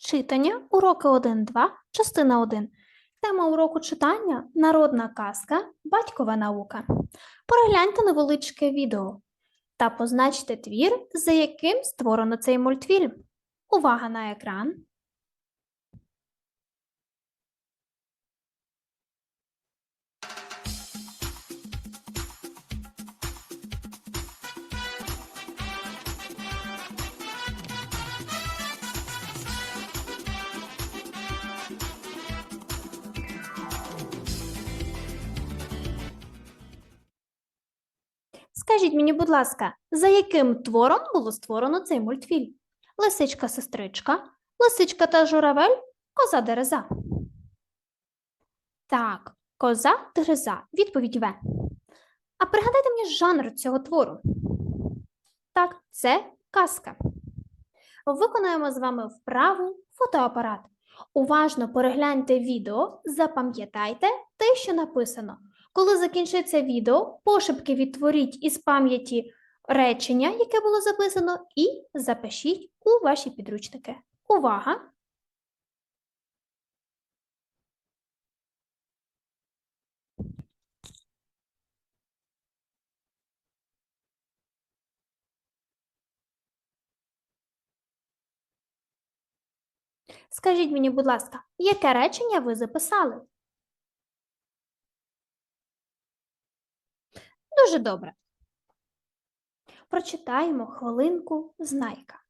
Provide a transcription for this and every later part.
Читання, уроки 1-2, частина 1. Тема уроку читання Народна казка, батькова наука. Перегляньте невеличке відео та позначте твір, за яким створено цей мультфільм. Увага на екран. Скажіть мені, будь ласка, за яким твором було створено цей мультфільм? Лисичка-сестричка, лисичка та журавель, коза дереза. Так, коза дереза. Відповідь В. А пригадайте мені жанр цього твору. Так, це казка. Виконаємо з вами вправу фотоапарат. Уважно перегляньте відео, запам'ятайте те, що написано. Коли закінчиться відео, пошепки відтворіть із пам'яті речення, яке було записано, і запишіть у ваші підручники. Увага! Скажіть мені, будь ласка, яке речення ви записали? Дуже добре. Прочитаємо хвилинку знайка.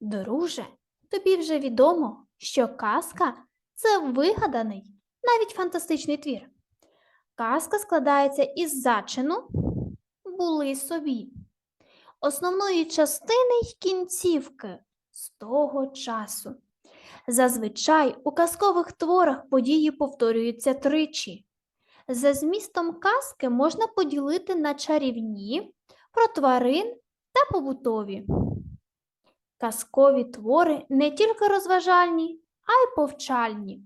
Друже, тобі вже відомо, що казка це вигаданий, навіть фантастичний твір. Казка складається із зачину були собі, основної частини й кінцівки з того часу. Зазвичай у казкових творах події повторюються тричі. За змістом казки можна поділити на чарівні, про тварин та побутові. Казкові твори не тільки розважальні, а й повчальні.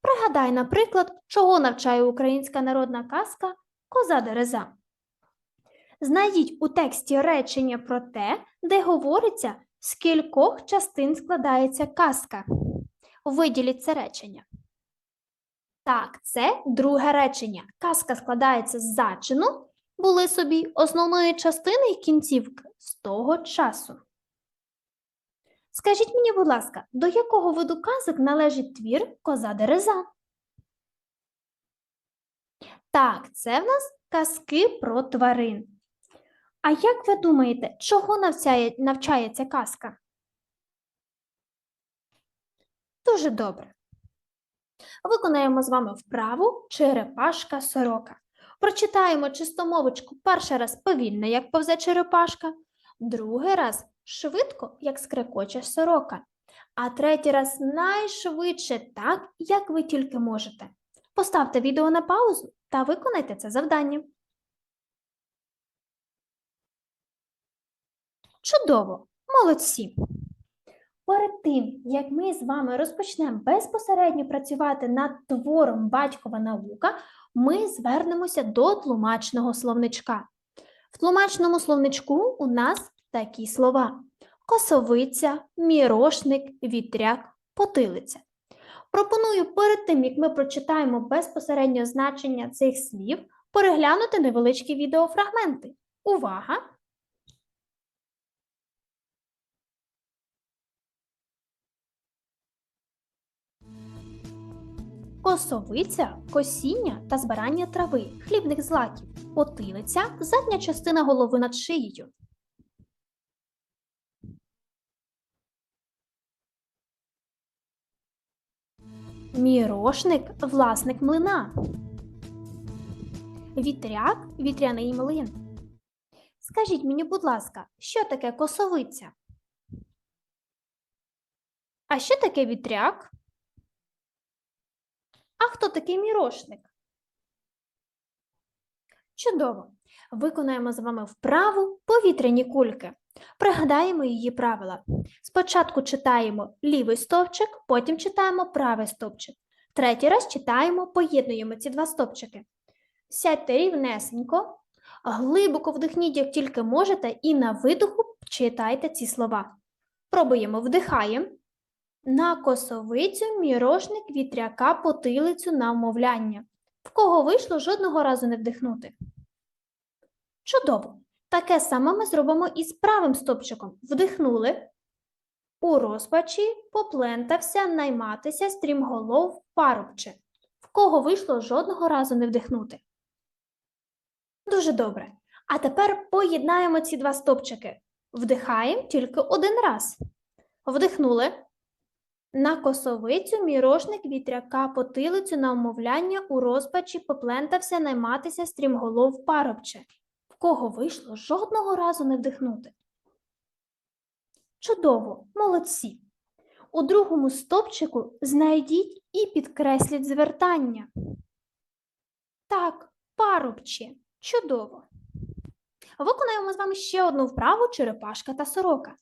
Пригадай, наприклад, чого навчає українська народна казка Коза Дереза. Знайдіть у тексті речення про те, де говориться, з кількох частин складається казка. Виділіть це речення. Так, це друге речення. Казка складається з зачину, були собі основної частини і кінцівки з того часу. Скажіть мені, будь ласка, до якого виду казок належить твір Коза Дереза? Так, це в нас казки про тварин. А як ви думаєте, чого навчає, навчає казка? Дуже добре. Виконаємо з вами вправу черепашка сорока. Прочитаємо чистомовочку перший раз повільно, як повзе черепашка, другий раз швидко, як скрекоче сорока, а третій раз найшвидше так, як ви тільки можете. Поставте відео на паузу та виконайте це завдання. Чудово! Молодці! Перед тим, як ми з вами розпочнемо безпосередньо працювати над твором батькова наука, ми звернемося до тлумачного словничка. В тлумачному словничку у нас такі слова: косовиця, мірошник, вітряк, потилиця. Пропоную перед тим, як ми прочитаємо безпосередньо значення цих слів, переглянути невеличкі відеофрагменти. Увага! Косовиця косіння та збирання трави, хлібних злаків, потилиця задня частина голови над шиєю. Мірошник власник млина. Вітряк вітряний млин. Скажіть мені, будь ласка, що таке косовиця? А що таке вітряк? А хто такий мірошник? Чудово! Виконаємо з вами вправу повітряні кульки. Пригадаємо її правила. Спочатку читаємо лівий стовпчик, потім читаємо правий стовпчик. Третій раз читаємо, поєднуємо ці два стовпчики. Сядьте рівнесенько, глибоко вдихніть, як тільки можете, і на видоху читайте ці слова. Пробуємо вдихаємо, На косовицю мірошник вітряка потилицю на вмовляння. В кого вийшло жодного разу не вдихнути. Чудово! Таке саме ми зробимо і з правим стопчиком. Вдихнули. У розпачі поплентався найматися стрімголов парубче. В кого вийшло жодного разу не вдихнути. Дуже добре. А тепер поєднаємо ці два стопчики. Вдихаємо тільки один раз. Вдихнули. На косовицю мірошник вітряка потилицю на вмовляння у розпачі поплентався найматися стрімголов парубче. В кого вийшло жодного разу не вдихнути. Чудово, молодці. У другому стопчику знайдіть і підкресліть звертання. Так, парубче. Чудово. Виконаємо з вами ще одну вправу черепашка та сорока.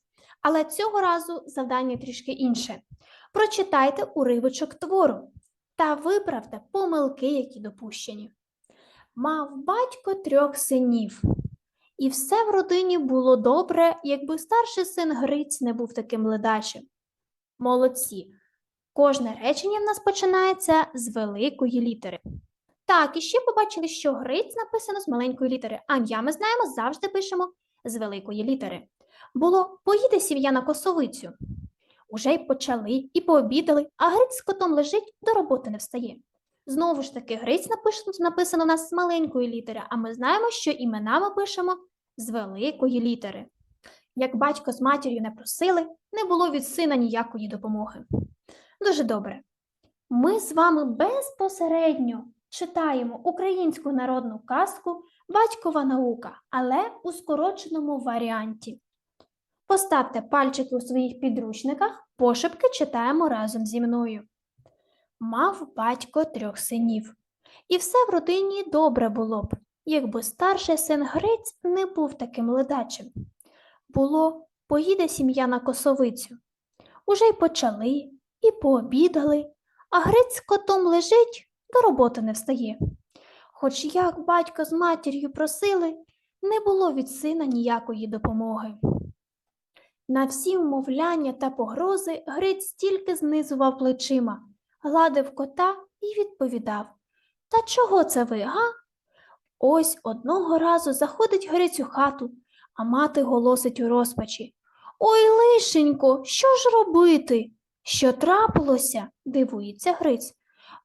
Але цього разу завдання трішки інше. Прочитайте уривочок твору та виправте помилки, які допущені. Мав батько трьох синів, і все в родині було добре, якби старший син Гриць не був таким ледачим. Молодці. Кожне речення в нас починається з великої літери. Так, і ще побачили, що Гриць написано з маленької літери, а ім'я ми знаємо, завжди пишемо з великої літери. Було поїде сім'я на косовицю. Уже й почали, і пообідали, а Гриць з котом лежить, до роботи не встає. Знову ж таки, Гриць написано, у нас з маленької літери, а ми знаємо, що імена ми пишемо з великої літери. Як батько з матір'ю не просили, не було від сина ніякої допомоги. Дуже добре. Ми з вами безпосередньо читаємо українську народну казку Батькова наука, але у скороченому варіанті. Поставте пальчики у своїх підручниках, пошепки читаємо разом зі мною. Мав батько трьох синів, і все в родині добре було б, якби старший син Гриць не був таким ледачим. Було, поїде сім'я на косовицю. Уже й почали, і пообідали, а Гриць з котом лежить, до роботи не встає. Хоч як батько з матір'ю просили, не було від сина ніякої допомоги. На всі вмовляння та погрози Гриць тільки знизував плечима, гладив кота і відповідав Та чого це ви, га? Ось одного разу заходить Гриць у хату, а мати голосить у розпачі. Ой, лишенько, що ж робити? Що трапилося? дивується Гриць.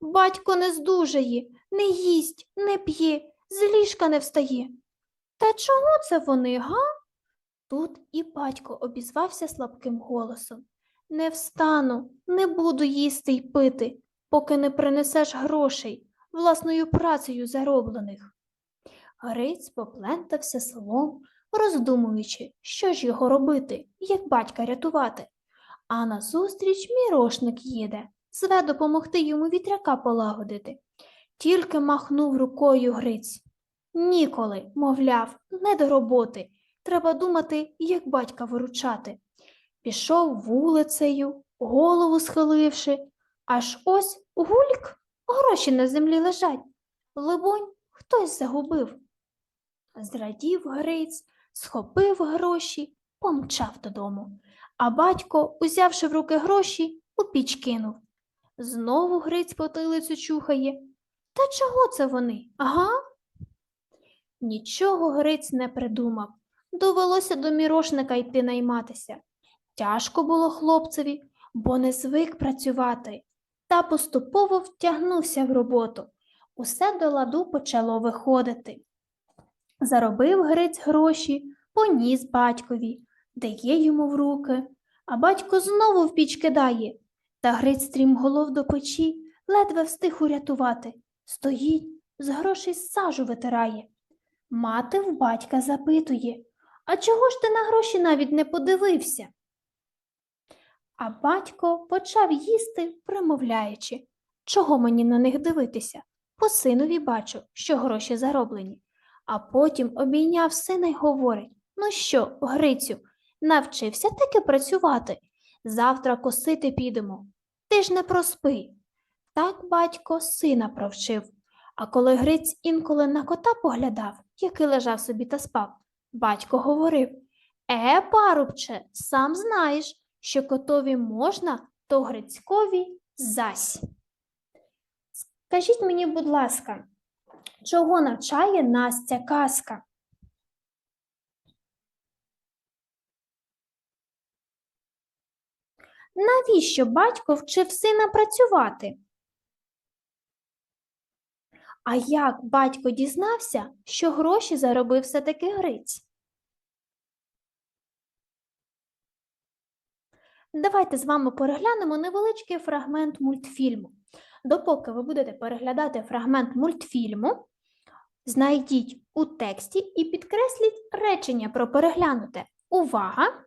Батько не здужає, не їсть, не п'є, з ліжка не встає. Та чого це вони, га? Тут і батько обізвався слабким голосом. Не встану, не буду їсти й пити, поки не принесеш грошей, власною працею зароблених. Гриць поплентався селом, роздумуючи, що ж його робити, як батька рятувати. А назустріч мірошник їде, зве допомогти йому вітряка полагодити. Тільки махнув рукою Гриць. Ніколи, мовляв, не до роботи. Треба думати, як батька виручати. Пішов вулицею, голову схиливши, аж ось гульк, гроші на землі лежать. Либонь, хтось загубив. Зрадів Гриць, схопив гроші, помчав додому. А батько, узявши в руки гроші, у піч кинув. Знову Гриць потилицю чухає. Та чого це вони? Ага? Нічого Гриць не придумав. Довелося до мірошника йти найматися. Тяжко було хлопцеві, бо не звик працювати, та поступово втягнувся в роботу. Усе до ладу почало виходити. Заробив Гриць гроші, поніс батькові, дає йому в руки, а батько знову в піч кидає. Та Гриць стрімголов до печі, ледве встиг урятувати. Стоїть, з грошей сажу витирає. Мати в батька запитує, а чого ж ти на гроші навіть не подивився? А батько почав їсти, примовляючи, чого мені на них дивитися? По синові бачу, що гроші зароблені. А потім обійняв сина й говорить Ну що, Грицю, навчився таки працювати? Завтра косити підемо. Ти ж не проспи. Так батько сина провчив. А коли Гриць інколи на кота поглядав, який лежав собі та спав, батько говорив Е, парубче, сам знаєш, що котові можна, то Грицькові зась. Скажіть мені, будь ласка, чого навчає нас ця казка? Навіщо батько вчив сина працювати? А як батько дізнався, що гроші заробив все-таки Гриць? Давайте з вами переглянемо невеличкий фрагмент мультфільму. Допоки ви будете переглядати фрагмент мультфільму, знайдіть у тексті і підкресліть речення про переглянуте. Увага!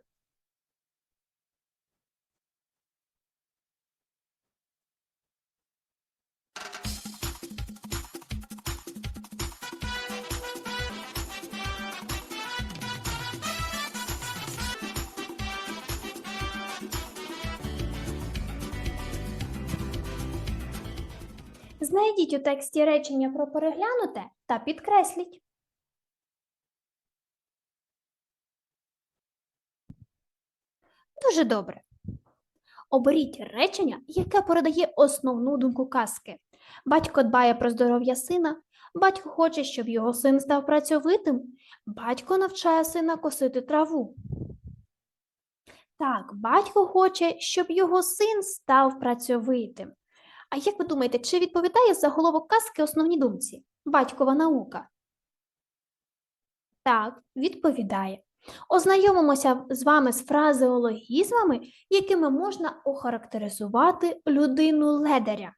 Знайдіть у тексті речення про переглянуте та підкресліть. Дуже добре. Оберіть речення, яке передає основну думку казки. Батько дбає про здоров'я сина, батько хоче, щоб його син став працьовитим, батько навчає сина косити траву. Так, батько хоче, щоб його син став працьовитим. А як ви думаєте, чи відповідає заголовок казки основній думці? Батькова наука? Так, відповідає. Ознайомимося з вами з фразеологізмами, якими можна охарактеризувати людину ледаря.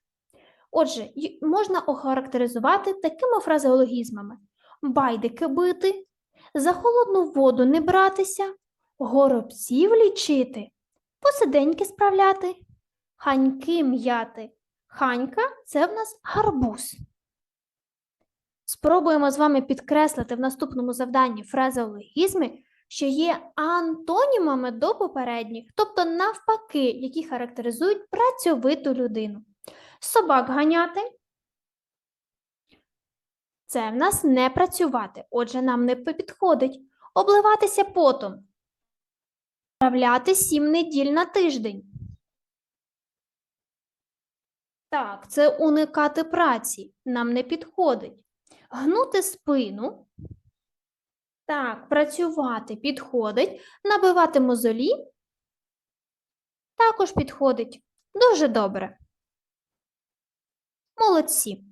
Отже, можна охарактеризувати такими фразеологізмами: байдики бити, за холодну воду не братися, горобців лічити, посиденьки справляти, ханьки м'яти. Ханька це в нас гарбуз. Спробуємо з вами підкреслити в наступному завданні фразеологізми, що є антонімами до попередніх, тобто навпаки, які характеризують працьовиту людину. Собак ганяти. Це в нас не працювати, отже, нам не підходить. Обливатися потом. Справляти сім неділь на тиждень. Так, це уникати праці. Нам не підходить. Гнути спину. Так, працювати підходить. Набивати мозолі. Також підходить. Дуже добре. Молодці.